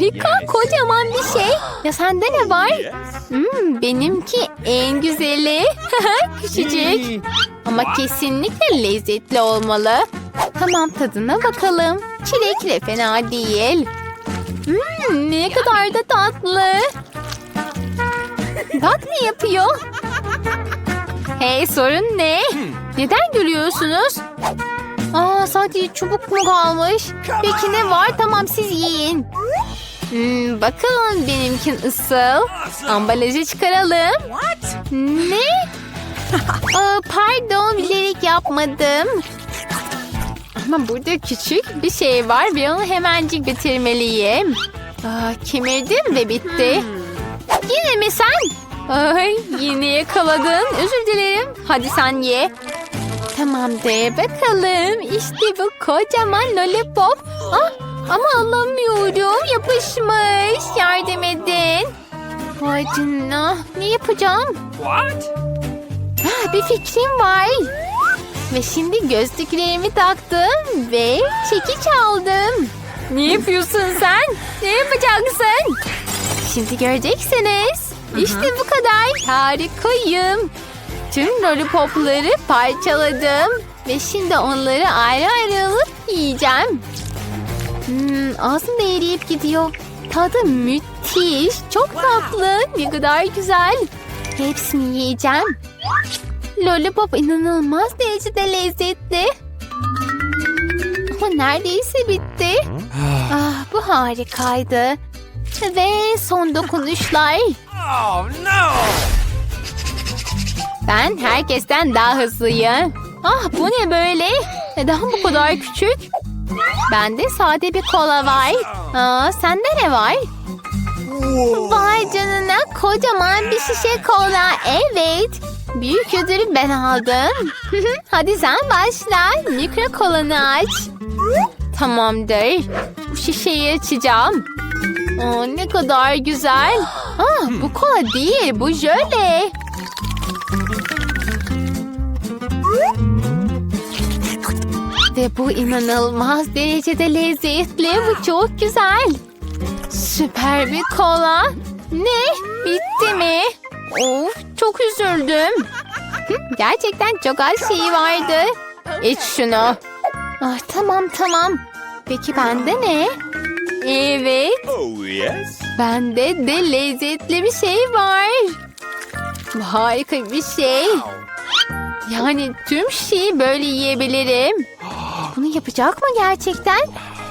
Harika, kocaman bir şey. Ya sende ne var? Hmm, benimki en güzeli. Küçücük. Ama kesinlikle lezzetli olmalı. Tamam tadına bakalım. Çilekle fena değil. Hmm, ne kadar da tatlı. Bak ne yapıyor? Hey sorun ne? Neden gülüyorsunuz? Aa sadece çubuk mu kalmış? Peki ne var? Tamam siz yiyin. Hmm, bakalım benimkin ısıl. Ambalajı çıkaralım. Ne? Aa, pardon bilerek yapmadım. Ama burada küçük bir şey var ve onu hemencik bitirmeliyim. Aa, kemirdim ve bitti. Yine mi sen? Ay yine yakaladın. Özür dilerim. Hadi sen ye. Tamamdır bakalım. İşte bu kocaman lollipop. Ah, ama alamıyorum. Yapışmış. Yardım edin. Vay canına. Ne yapacağım? What? Ah, bir fikrim var. Ve şimdi gözlüklerimi taktım ve çekiç aldım. Ne yapıyorsun sen? Ne yapacaksın? Şimdi göreceksiniz. İşte bu kadar. Harikayım. Tüm lollipopları parçaladım. Ve şimdi onları ayrı ayrı alıp yiyeceğim. Hmm, ağzımda eriyip gidiyor. Tadı müthiş. Çok tatlı. Ne kadar güzel. Hepsini yiyeceğim. Lollipop inanılmaz derecede lezzetli. Ama neredeyse bitti. Ah, bu harikaydı. Ve son dokunuşlar. Oh no! Ben herkesten daha hızlıyım. Ah bu ne böyle? Neden bu kadar küçük? Bende sade bir kola var. Aa, sende ne var? Vay canına kocaman bir şişe kola. Evet. Büyük ödülü ben aldım. Hadi sen başla. Mikro kolanı aç. Tamamdır. Bu şişeyi açacağım. Aa, ne kadar güzel. Ah, bu kola değil, bu jöle. Ve bu inanılmaz derecede lezzetli. Bu çok güzel. Süper bir kola. Ne? Bitti mi? Of çok üzüldüm. Gerçekten çok az şey vardı. İç şunu. Ah, tamam tamam. Peki bende ne? Evet. Oh yes? Bende de lezzetli bir şey var. Harika bir şey. Yani tüm şeyi böyle yiyebilirim. Bunu yapacak mı gerçekten?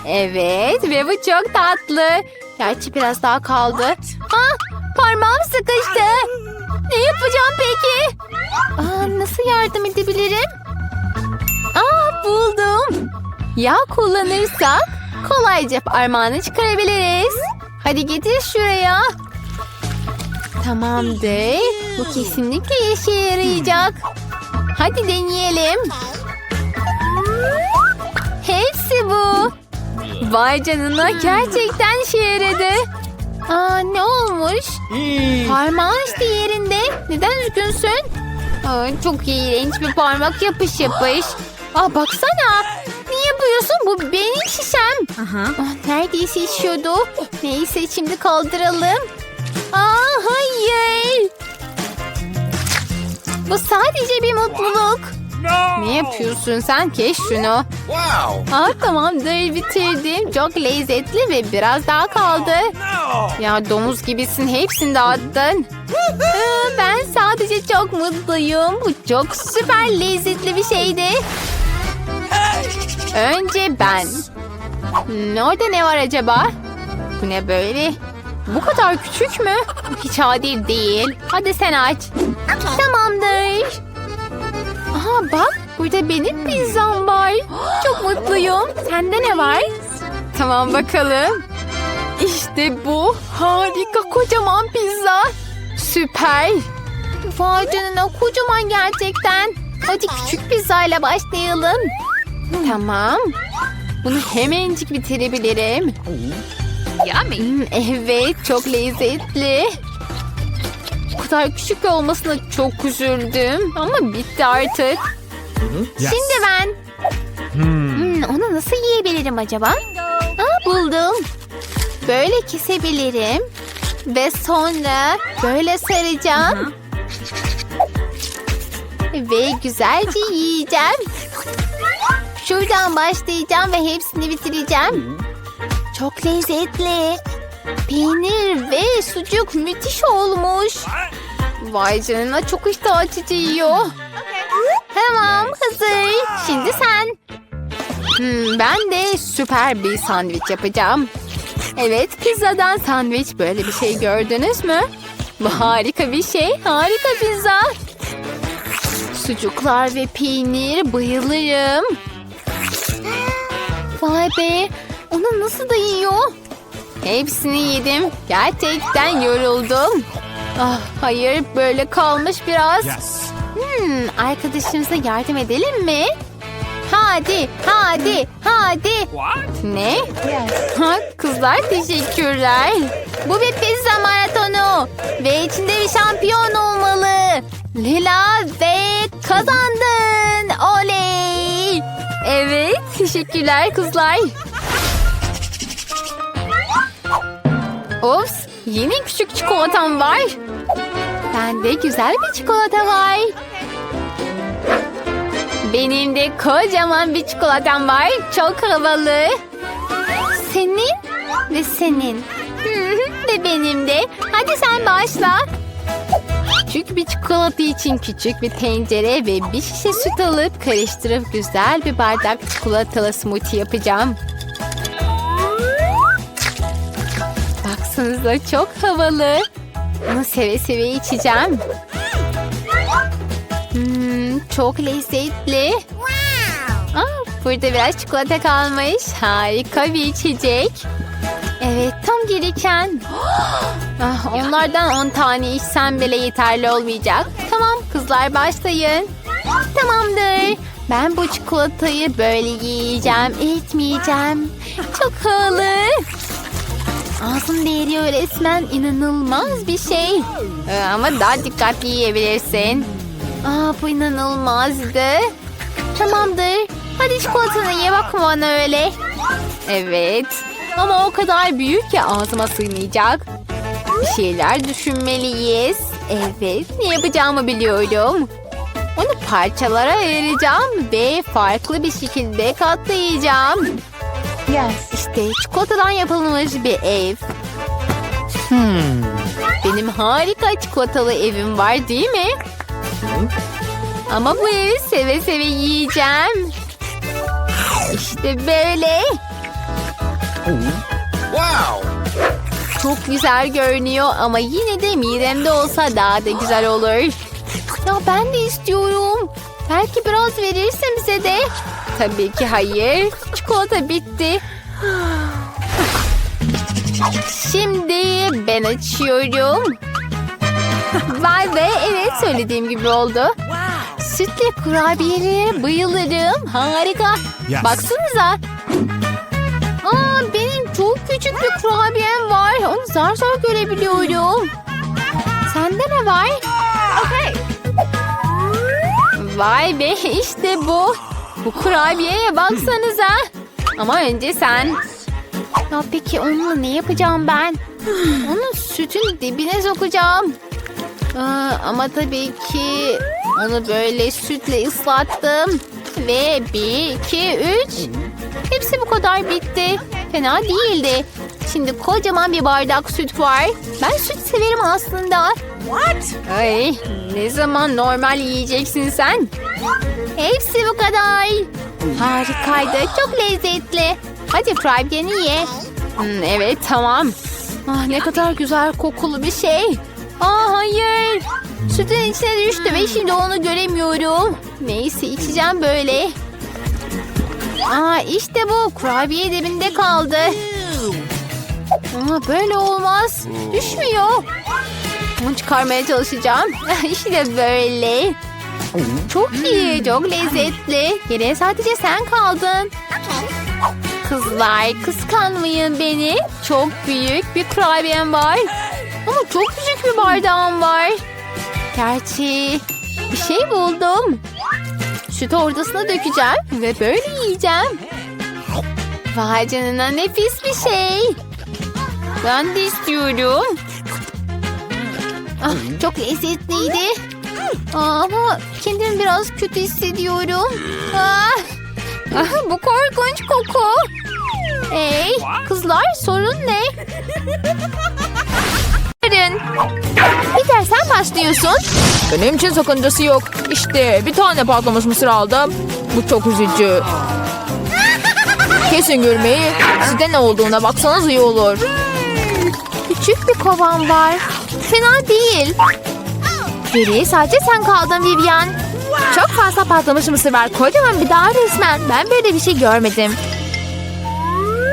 Evet ve bu çok tatlı. Gerçi biraz daha kaldı. Ah parmağım sıkıştı. Ne yapacağım peki? Aa, nasıl yardım edebilirim? Aa buldum. Yağ kullanırsak kolayca parmağını çıkarabiliriz. Hadi getir şuraya. Tamamdır. Bu kesinlikle işe yarayacak. Hadi deneyelim. Hepsi bu. Vay canına gerçekten işe yaradı. Aa ne olmuş? Parmağın işte yerinde. Neden üzgünsün? Aa, çok iğrenç bir parmak yapış yapış. Aa baksana. Ne yapıyorsun? Bu benim şişem. Ah, neredeyse işiyordu. Neyse şimdi kaldıralım. Aa hayır. Bu sadece bir mutluluk. Ne yapıyorsun sen? Kes şunu. Wow! Aa tamamdır bitirdim. Çok lezzetli ve biraz daha kaldı. No! Ya domuz gibisin hepsini dağıttın. Ben sadece çok mutluyum. Bu çok süper lezzetli bir şeydi. Önce ben. Hmm, orada ne var acaba? Bu ne böyle? Bu kadar küçük mü? Hiç adil değil. Hadi sen aç. Tamamdır. Bak burada benim pizzam var. Çok mutluyum. Sende ne var? Tamam bakalım. İşte bu. Harika kocaman pizza. Süper. Vay canına kocaman gerçekten. Hadi küçük pizzayla başlayalım. Tamam. Bunu hemencik bitirebilirim. Hmm, evet çok lezzetli. Kadar küçük olmasına çok üzüldüm. Ama bitti artık. Şimdi ben. Hmm, onu nasıl yiyebilirim acaba? Aa, buldum. böyle kesebilirim. Ve sonra böyle saracağım. Ve güzelce yiyeceğim. Şuradan başlayacağım ve hepsini bitireceğim. Çok lezzetli. Peynir ve sucuk müthiş olmuş. Vay canına çok iştah açıcı yiyor. Tamam hazır. Şimdi sen. Hmm, ben de süper bir sandviç yapacağım. Evet pizzadan sandviç böyle bir şey gördünüz mü? Harika bir şey. Harika pizza. Sucuklar ve peynir bayılırım. Vay be onu nasıl da yiyor? Hepsini yedim. Gerçekten yoruldum. Ah, hayır böyle kalmış biraz. Yes. Hmm, arkadaşımıza yardım edelim mi? Hadi, hadi, hadi. What? Ne? Ha, kızlar teşekkürler. Bu bir pizza maratonu. Ve içinde bir şampiyon olmalı. Lila ve kazandın. Oley. Evet, teşekkürler kızlar. Ops, yeni küçük çikolatam var. Bende güzel bir çikolata var. Benim de kocaman bir çikolatam var. Çok havalı. Senin ve senin. Ve benim de. Hadi sen başla. Küçük bir çikolata için küçük bir tencere ve bir şişe süt alıp karıştırıp güzel bir bardak çikolatalı smoothie yapacağım. Baksanıza çok havalı. Bunu seve seve içeceğim. Hmm, çok lezzetli. Aa, burada biraz çikolata kalmış. Harika bir içecek. Evet tam gereken. Ah, onlardan 10 tane içsem bile yeterli olmayacak. Tamam kızlar başlayın. Tamamdır. Ben bu çikolatayı böyle yiyeceğim, etmeyeceğim. Çok havalı. Ağzım değeriyor resmen inanılmaz bir şey. Ee, ama daha dikkatli yiyebilirsin. Aa, bu inanılmazdı. Tamamdır. Hadi çikolatanı ye bakma bana öyle. Evet. Ama o kadar büyük ki ağzıma sığmayacak. Bir şeyler düşünmeliyiz. Evet. Ne yapacağımı biliyorum. Onu parçalara ayıracağım ve farklı bir şekilde katlayacağım. Yes. İşte çikolatadan yapılmış bir ev. Hmm. Benim harika çikolatalı evim var değil mi? Ama bu evi seve seve yiyeceğim. İşte böyle. Wow. Çok güzel görünüyor ama yine de midemde olsa daha da güzel olur. Ya ben de istiyorum. Belki biraz verirsin bize de. Tabii ki hayır. Çikolata bitti. Şimdi ben açıyorum. Vay be evet söylediğim gibi oldu. Sütle kurabiyelere bayılırım. Harika. Yes. Baksanıza. Aa, benim çok küçük bir kurabiyem var. Onu zar zor görebiliyorum. Sende ne var? Okay. Vay be işte bu. Bu kurabiyeye baksanıza. Ama önce sen. Ya peki onunla ne yapacağım ben? Onu sütün dibine sokacağım. Aa, ama tabii ki onu böyle sütle ıslattım. Ve bir, iki, üç. Hepsi bu kadar bitti. Fena değildi. Şimdi kocaman bir bardak süt var. Ben süt severim aslında. What? Ay, ne zaman normal yiyeceksin sen? Hepsi bu kadar. Harikaydı, çok lezzetli. Hadi kurabiyeni ye. Hmm, evet, tamam. Ah, ne kadar güzel kokulu bir şey. Aa, hayır. Sütün içine düştü ve şimdi onu göremiyorum. Neyse içeceğim böyle. Aa, işte bu kurabiye dibinde kaldı. Ama böyle olmaz. Düşmüyor. Bunu çıkarmaya çalışacağım. işte böyle. Çok iyi, çok lezzetli. Geriye sadece sen kaldın. Kızlar kıskanmayın beni. Çok büyük bir kurabiyem var. Ama çok küçük bir bardağım var. Gerçi bir şey buldum. Sütü ortasına dökeceğim ve böyle yiyeceğim. Vay canına nefis bir şey. Ben de istiyorum. Ah, çok lezzetliydi. Ama kendimi biraz kötü hissediyorum. Ah, ah, bu korkunç koku. Hey kızlar sorun ne? Yarın. Peter sen başlıyorsun. Benim için sakıncası yok. İşte bir tane patlamış mısır aldım. Bu çok üzücü. Kesin görmeyi. Sizde ne olduğuna baksanız iyi olur. Küçük bir kovan var. Fena değil. Geriye sadece sen kaldın Vivian. Çok fazla patlamış mısır var. Kocaman bir dağ resmen. Ben böyle bir şey görmedim.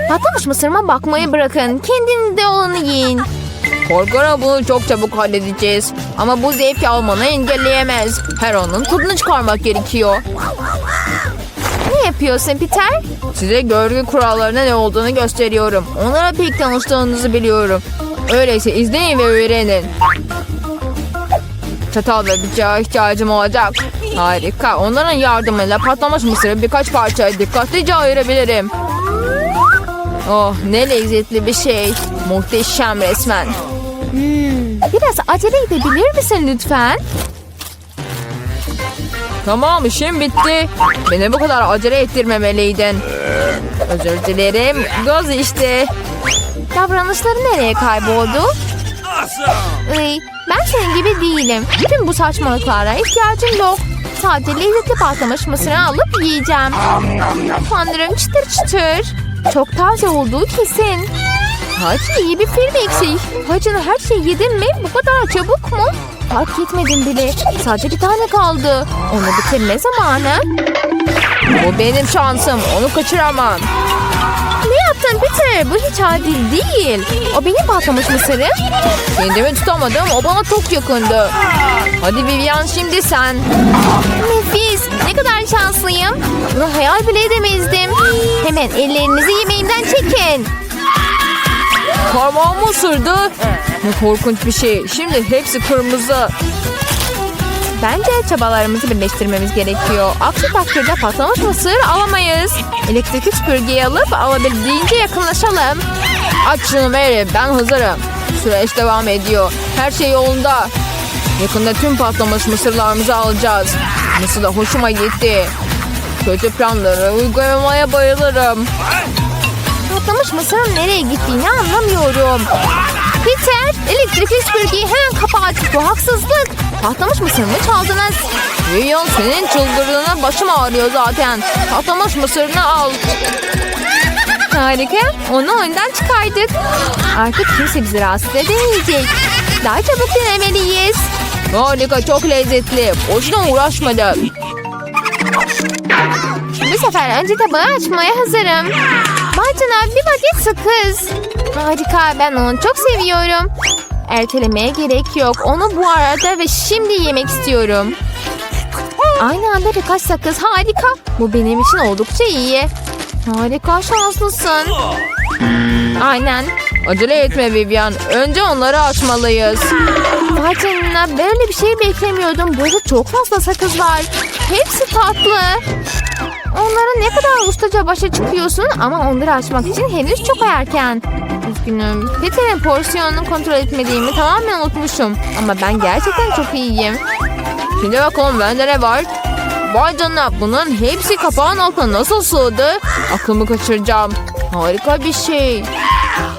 Patlamış mısırıma bakmayı bırakın. Kendinize olanı yiyin. Korkarım bunu çok çabuk halledeceğiz. Ama bu zevki almanı engelleyemez. Her anın tadını çıkarmak gerekiyor. Ne yapıyorsun Peter? Size görgü kurallarına ne olduğunu gösteriyorum. Onlara pek tanıştığınızı biliyorum. Öyleyse izleyin ve öğrenin. Çatal ve bıçağa ihtiyacım olacak. Harika. Onların yardımıyla patlamış mısırı birkaç parçaya dikkatlice ayırabilirim. Oh ne lezzetli bir şey. Muhteşem resmen. Biraz acele edebilir misin lütfen? Tamam işim bitti. Beni bu kadar acele ettirmemeliydin. Özür dilerim. Gaz işte. Davranışları nereye kayboldu? Iy, ben senin gibi değilim. Tüm bu saçmalıklara ihtiyacım yok. Sadece lezzetli patlamış mısırı alıp yiyeceğim. Tanrım çıtır çıtır. Çok taze olduğu kesin. Hacı iyi bir film eksik. Hacı'nın her şeyi yedin mi? Bu kadar çabuk mu? Fark etmedim bile. Sadece bir tane kaldı. Onu bitirme zamanı. Bu benim şansım. Onu kaçıramam. Yaptın Peter? Bu hiç adil değil. O benim patlamış mısırım. Kendimi tutamadım. O bana çok yakındı. Hadi Vivian şimdi sen. Nefis. Ne kadar şanslıyım. Bunu hayal bile edemezdim. Hemen ellerinizi yemeğimden çekin. Parmağımı ısırdı. Ne korkunç bir şey. Şimdi hepsi kırmızı. Bence çabalarımızı birleştirmemiz gerekiyor. Aksi takdirde patlamış mısır alamayız. Elektrikli süpürgeyi alıp alabildiğince yakınlaşalım. Aç şunu Mary. Ben hazırım. Süreç devam ediyor. Her şey yolunda. Yakında tüm patlamış mısırlarımızı alacağız. Nasıl da hoşuma gitti. Kötü planları uygulamaya bayılırım. Patlamış mısırın nereye gittiğini anlamıyorum. Peter, elektrikli süpürgeyi hemen kapat. Bu haksızlık. Patlamış mısırımı çaldınız. Vivian senin çıldırdığına başım ağrıyor zaten. Patlamış mısırını al. Harika. Onu oyundan çıkardık. Artık kimse bizi rahatsız edemeyecek. Daha çabuk denemeliyiz. Harika çok lezzetli. Boşuna uğraşmadım. Bu sefer önce tabağı açmaya hazırım. Bacana bir paket sakız. Harika ben onu çok seviyorum. Ertelemeye gerek yok. Onu bu arada ve şimdi yemek istiyorum. Aynı anda birkaç sakız harika. Bu benim için oldukça iyi. Harika şanslısın. Aynen. Acele etme Vivian. Önce onları açmalıyız. Canına böyle bir şey beklemiyordum. Burada çok fazla sakız var. Hepsi tatlı. Onlara ne kadar ustaca başa çıkıyorsun ama onları açmak için henüz çok erken. Üzgünüm. Peter'in porsiyonunu kontrol etmediğimi tamamen unutmuşum. Ama ben gerçekten çok iyiyim. Şimdi bakalım bende ne var? Vay canına bunun hepsi kapağın altına nasıl sığdı? Aklımı kaçıracağım. Harika bir şey.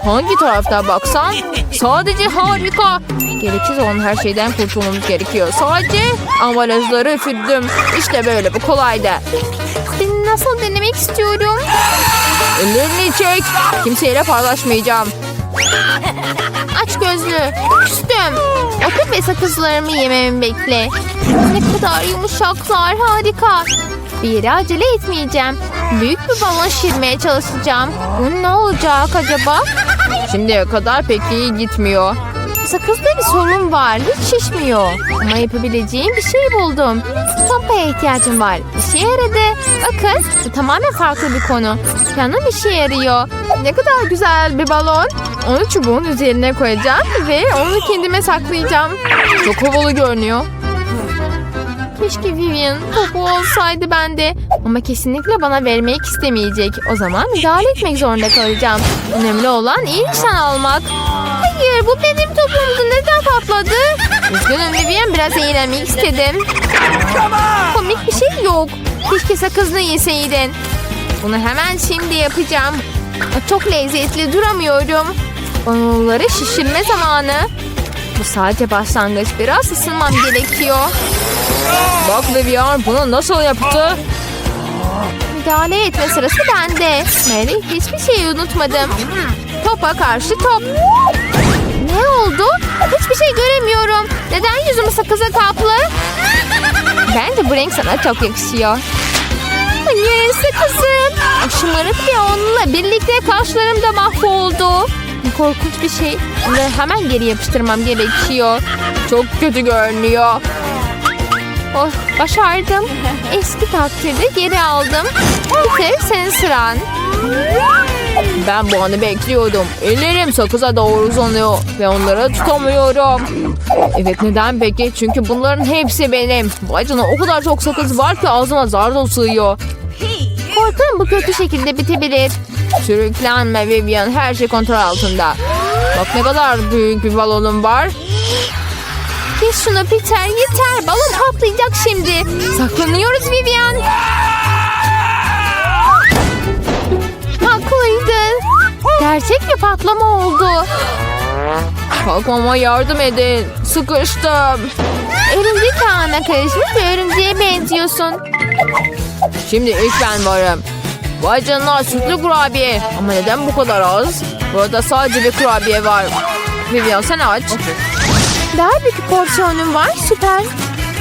Hangi taraftan baksan? Sadece harika. Gereksiz olan her şeyden kurtulmamız gerekiyor. Sadece ambalajları üfürdüm. İşte böyle bu kolaydı. Nasıl denemek istiyorum? Ellerini çek. Kimseyle paylaşmayacağım. Aç gözlü. Küstüm. Otur ve sakızlarımı yememi bekle. Ne kadar yumuşaklar. Harika. Bir yere acele etmeyeceğim. Büyük bir balon şişirmeye çalışacağım. Bu ne olacak acaba? Şimdiye kadar pek iyi gitmiyor. Sakızda bir sorun var. Hiç şişmiyor. Ama yapabileceğim bir şey buldum. Pompaya ihtiyacım var. İşe yaradı. Bakın bu tamamen farklı bir konu. Planım işe yarıyor. Ne kadar güzel bir balon. Onu çubuğun üzerine koyacağım ve onu kendime saklayacağım. Çok havalı görünüyor. Keşke Vivian topu olsaydı bende. Ama kesinlikle bana vermek istemeyecek. O zaman müdahale etmek zorunda kalacağım. Önemli olan iyi nişan almak. Hayır bu benim topumdu. Neden patladı? Üzgünüm Vivian biraz eğlenmek istedim. Komik bir şey yok. Keşke sakızını yeseydin. Bunu hemen şimdi yapacağım. Çok lezzetli duramıyorum. Onları şişirme zamanı. Bu sadece başlangıç. Biraz ısınmam gerekiyor. Bak Vivian bunu nasıl yaptı? Müdahale etme sırası bende. Mary hiçbir şeyi unutmadım. Topa karşı top. Ne oldu? Hiçbir şey göremiyorum. Neden yüzümü sakıza kaplı? Bence bu renk sana çok yakışıyor. Hayır sakızım. O şımarık ve onunla birlikte kaşlarım da mahvoldu. Korkunç bir şey. Bunu hemen geri yapıştırmam gerekiyor. Çok kötü görünüyor. Oh, başardım. Eski takdirde geri aldım. Peter senin sıran. Ben bu anı bekliyordum. Ellerim sakıza doğru uzanıyor ve onları tutamıyorum. Evet neden peki? Çünkü bunların hepsi benim. Vay canına o kadar çok sakız var ki ağzıma zar da sığıyor. Korkarım bu kötü şekilde bitebilir. Sürüklenme Vivian her şey kontrol altında. Bak ne kadar büyük bir balonum var. Kes şunu Peter yeter. Balon patlayacak şimdi. Saklanıyoruz Vivian. Gerçek bir patlama oldu. Kalkmama yardım edin. Sıkıştım. Örümcek ağına karışmış bir örümceğe benziyorsun. Şimdi ilk ben varım. Vay canına sütlü kurabiye. Ama neden bu kadar az? Burada sadece bir kurabiye var. Vivian sen aç. Daha büyük porsiyonum var süper.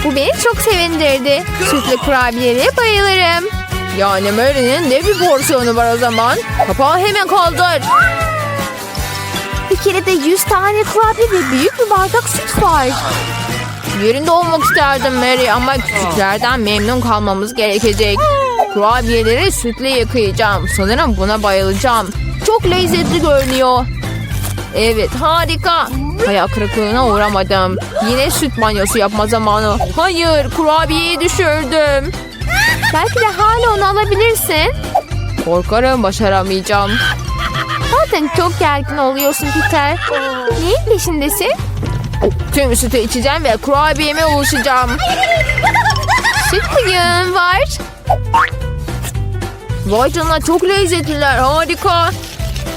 Bu beni çok sevindirdi. Sütlü kurabiyelere bayılırım. Yani Mary'nin ne bir porsiyonu var o zaman? Kapağı hemen kaldır. Bir kere de 100 tane kurabiye ve büyük bir bardak süt var. Yerinde olmak isterdim Mary ama küçüklerden memnun kalmamız gerekecek. Kurabiyeleri sütle yıkayacağım. Sanırım buna bayılacağım. Çok lezzetli görünüyor. Evet harika. Hayal kırıklığına uğramadım. Yine süt banyosu yapma zamanı. Hayır kurabiyeyi düşürdüm. Belki de hala onu alabilirsin. Korkarım başaramayacağım. Zaten çok gergin oluyorsun Peter. Neyin peşindesin? Tüm sütü içeceğim ve kurabiyeme ulaşacağım. Süt bıyığın var. Vay canına çok lezzetliler harika.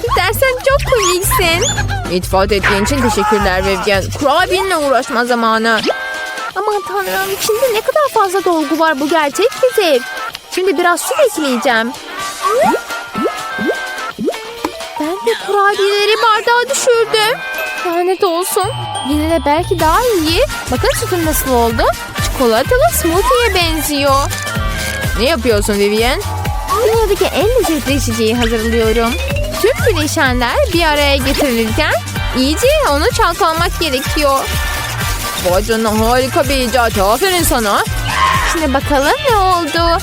Peter sen çok komiksin. İtifat ettiğin için teşekkürler Vevgen. Kurabiyenle uğraşma zamanı. Aman tanrım içinde ne kadar fazla dolgu var bu gerçek bir zevk. Şimdi biraz su ekleyeceğim. Ben de kurabiyeleri bardağa düşürdüm. Lanet olsun. Yine de belki daha iyi. Bakın sütüm nasıl oldu. Çikolatalı smoothie'ye benziyor. Ne yapıyorsun Vivian? Dünyadaki en lezzetli içeceği hazırlıyorum. Tüm bileşenler bir araya getirilirken iyice onu çalkalamak gerekiyor. Vay canına harika bir icat. Aferin sana. Şimdi bakalım ne oldu.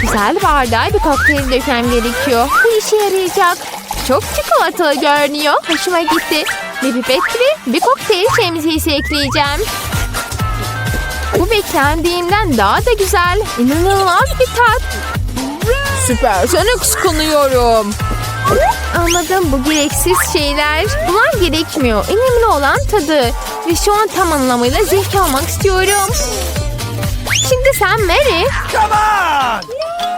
Güzel bardağa bir kokteyl dökmem gerekiyor. Bu işe yarayacak. Çok çikolatalı görünüyor. Hoşuma gitti. Ve pipetli bir kokteyl şemsiyesi ekleyeceğim. Bu beklendiğimden daha da güzel. İnanılmaz bir tat. Süper. Seni kıskanıyorum. Anladım bu gereksiz şeyler. Bunlar gerekmiyor. Önemli olan tadı. Ve şu an tam anlamıyla zevk almak istiyorum. Şimdi sen Mary. Come on!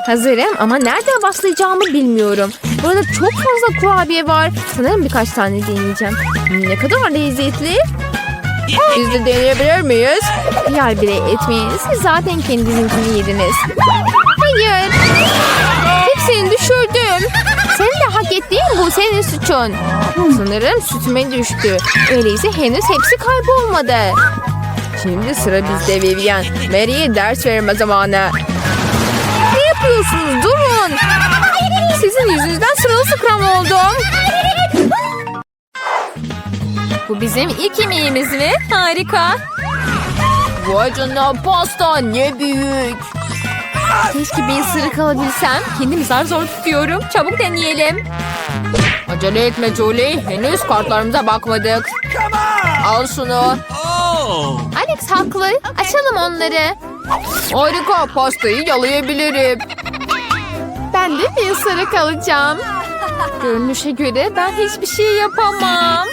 Hazırım ama nereden başlayacağımı bilmiyorum. Burada çok fazla kurabiye var. Sanırım birkaç tane deneyeceğim. Ne kadar lezzetli. Biz de deneyebilir miyiz? Yer bile etmeyin. Siz zaten kendinizinkini yediniz. Hayır. Senin suçun. Sanırım sütüme düştü. Öyleyse henüz hepsi kaybolmadı. Şimdi sıra bizde Vivian. Mary'e ders verme zamanı. Ne yapıyorsunuz? Durun. Sizin yüzünüzden sırılsıklam oldum. Bu bizim ilk yemeğimiz mi? Harika. Vay canına pasta ne büyük. Keşke bir ısırık alabilsem. Kendimi zar zor tutuyorum. Çabuk deneyelim. Acele etme Julie. Henüz kartlarımıza bakmadık. Al şunu. Oh! Alex haklı. Açalım onları. Harika pastayı yalayabilirim. Şimdi bir ısırık alacağım. Görünüşe göre ben hiçbir şey yapamam.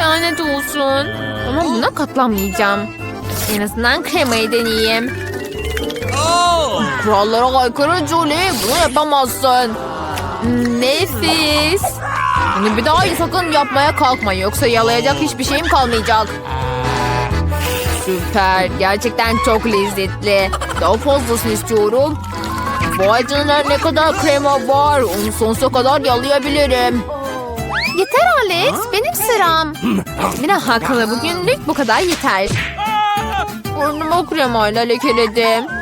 Lanet olsun. Ama buna katlanmayacağım. En azından kremayı deneyeyim. Kurallara aykırı Julie. Bunu yapamazsın. Nefis. Bunu bir daha sakın yapmaya kalkma. Yoksa yalayacak hiçbir şeyim kalmayacak. Süper. Gerçekten çok lezzetli. Daha fazlasını istiyorum. Vay canına ne kadar krema var. Onu sonsuza kadar yalayabilirim. Yeter Alex. Benim sıram. Mina haklı. Bugünlük bu kadar yeter. Burnumu kremayla lekeledim.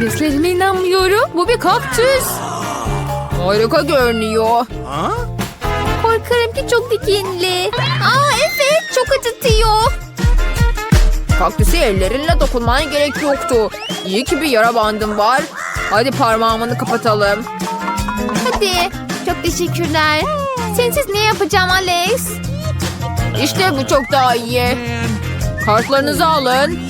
Gözlerime inanmıyorum. Bu bir kaktüs. Harika görünüyor. Huh? Korkarım ki çok dikenli. Aa evet çok acıtıyor. Kaktüse ellerinle dokunmana gerek yoktu. İyi ki bir yara bandım var. Hadi parmağımını kapatalım. Hadi. Çok teşekkürler. Sensiz ne yapacağım Alex? İşte bu çok daha iyi. Kartlarınızı alın.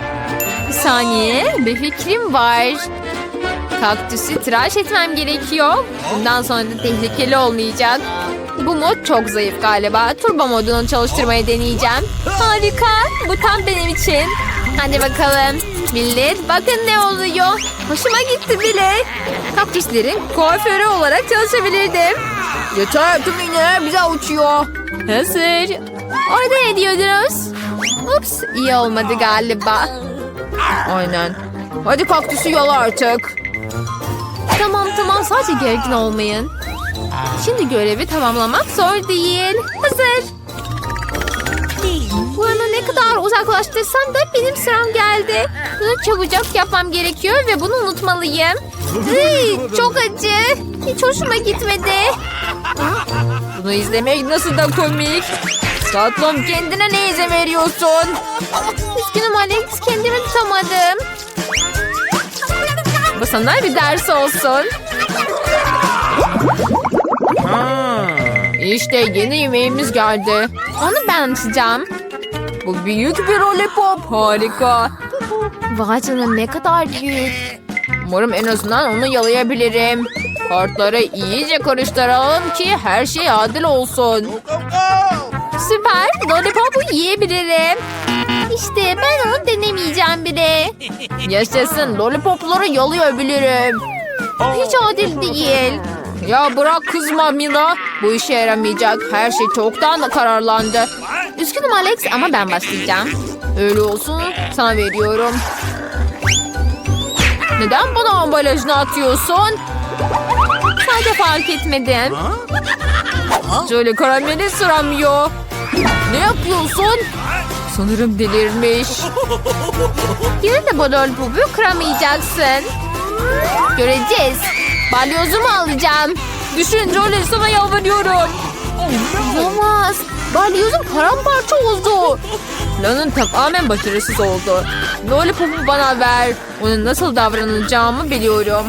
Bir saniye. Bir fikrim var. Kaktüsü tıraş etmem gerekiyor. Bundan sonra da tehlikeli olmayacak. Bu mod çok zayıf galiba. Turbo modunu çalıştırmayı deneyeceğim. Harika. Bu tam benim için. Hadi bakalım. Millet bakın ne oluyor. Hoşuma gitti bile. Kaktüslerin kuaförü olarak çalışabilirdim. Yeter tüm iğneler bize uçuyor. Hazır. Orada ne diyordunuz? Ups iyi olmadı galiba. Aynen. Hadi kaktüsü yala artık. Tamam tamam sadece gergin olmayın. Şimdi görevi tamamlamak zor değil. Hazır. Bu yana ne kadar uzaklaştırsam da benim sıram geldi. Bunu çabucak yapmam gerekiyor ve bunu unutmalıyım. Iy, çok acı. Hiç hoşuma gitmedi. Bunu izlemek nasıl da komik. Tatlım kendine ne izin veriyorsun? Üzgünüm Alex kendimi tutamadım. Bu sana bir ders olsun. İşte yeni yemeğimiz geldi. Onu ben açacağım. Bu büyük bir lollipop. Harika. Vay canına ne kadar büyük. Umarım en azından onu yalayabilirim. Kartları iyice karıştıralım ki her şey adil olsun. Go, go! Süper. Lollipop'u yiyebilirim. İşte ben onu denemeyeceğim bile. Yaşasın lollipopları yalayabilirim. Hiç adil değil. Ya bırak kızma Mila. Bu işe yaramayacak. Her şey çoktan kararlandı. Üzgünüm Alex ama ben başlayacağım. Öyle olsun sana veriyorum. Neden bana ambalajını atıyorsun? Sadece fark etmedim. Şöyle karameli sıramıyor. Ne yapıyorsun? Sanırım delirmiş. Yine de bu lollipopu kıramayacaksın. Göreceğiz. Balyozumu alacağım. Düşün Jolie sana yalvarıyorum. Olamaz. Balyozum paramparça oldu. Planın tamamen başarısız oldu. Lollipop'u bana ver. Ona nasıl davranacağımı biliyorum.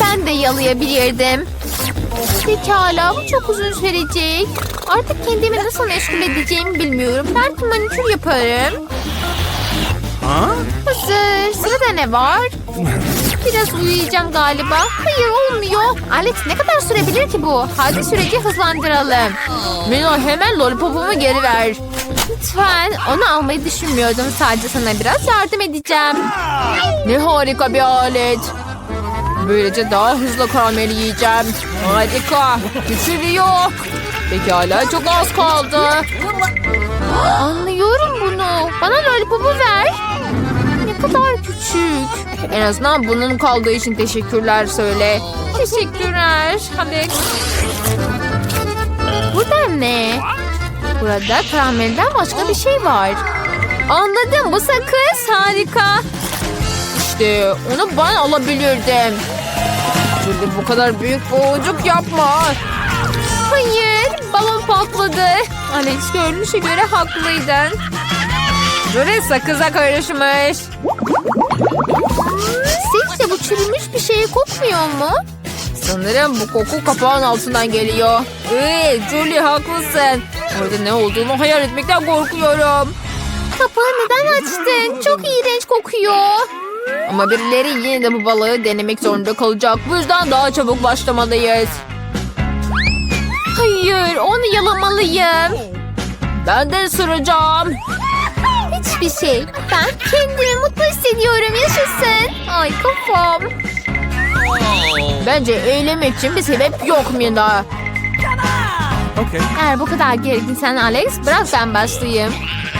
Ben de yalayabilirdim. Pekala bu çok uzun sürecek. Artık kendimi nasıl meşgul edeceğimi bilmiyorum. Belki manikür yaparım. Hazır. Sırada ne var? Biraz uyuyacağım galiba. Hayır olmuyor. Alex ne kadar sürebilir ki bu? Hadi süreci hızlandıralım. Mino hemen lollipopumu geri ver. Lütfen. Onu almayı düşünmüyordum. Sadece sana biraz yardım edeceğim. Ne harika bir alet. Böylece daha hızlı karamel yiyeceğim. Harika. Küçülüyor. Pekala çok az kaldı. Anlıyorum bunu. Bana lollipopu ver. Ne kadar küçük. En azından bunun kaldığı için teşekkürler söyle. Teşekkürler Alex. Burada ne? Burada karamelden başka bir şey var. Anladım bu sakız harika. İşte onu ben alabilirdim. Julie bu kadar büyük boğucuk yapma. Hayır balon patladı. Alex görünüşe göre haklıydın. Julie sakıza karışmış. Sizce bu çürümüş bir şeye kokmuyor mu? Sanırım bu koku kapağın altından geliyor. Ee, Julie haklısın. Orada ne olduğunu hayal etmekten korkuyorum. Kapağı neden açtın? Çok iğrenç kokuyor. Ama birileri yine de bu balığı denemek zorunda kalacak. Bu yüzden daha çabuk başlamalıyız. Hayır onu yalamalıyım. Ben de ısıracağım. Hiçbir şey. Ben kendimi mutlu hissediyorum. Yaşasın. Ay kafam. Bence eğlenmek için bir sebep yok Mina. Okay. Eğer bu kadar gerginsen Alex bırak ben başlayayım.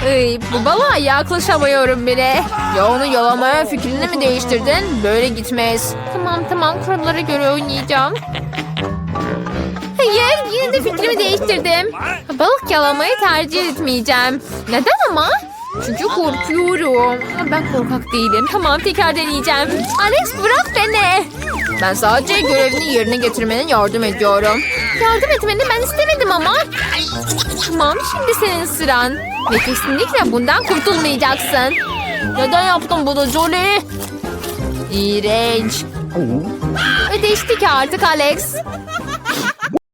Ay, bu balığa yaklaşamıyorum bile. Ya onu yalamaya fikrini mi değiştirdin? Böyle gitmez. Tamam tamam kurallara göre oynayacağım. Hayır yine de fikrimi değiştirdim. Balık yalamayı tercih etmeyeceğim. Neden ama? Çünkü korkuyorum. Ben korkak değilim. Tamam tekrar deneyeceğim. Alex bırak beni. Ben sadece görevini yerine getirmenin yardım ediyorum. Yardım etmeni ben istemedim ama. Tamam şimdi senin sıran. Ve kesinlikle bundan kurtulmayacaksın. Neden yaptın bunu Jolie? İğrenç. Ödeştik artık Alex.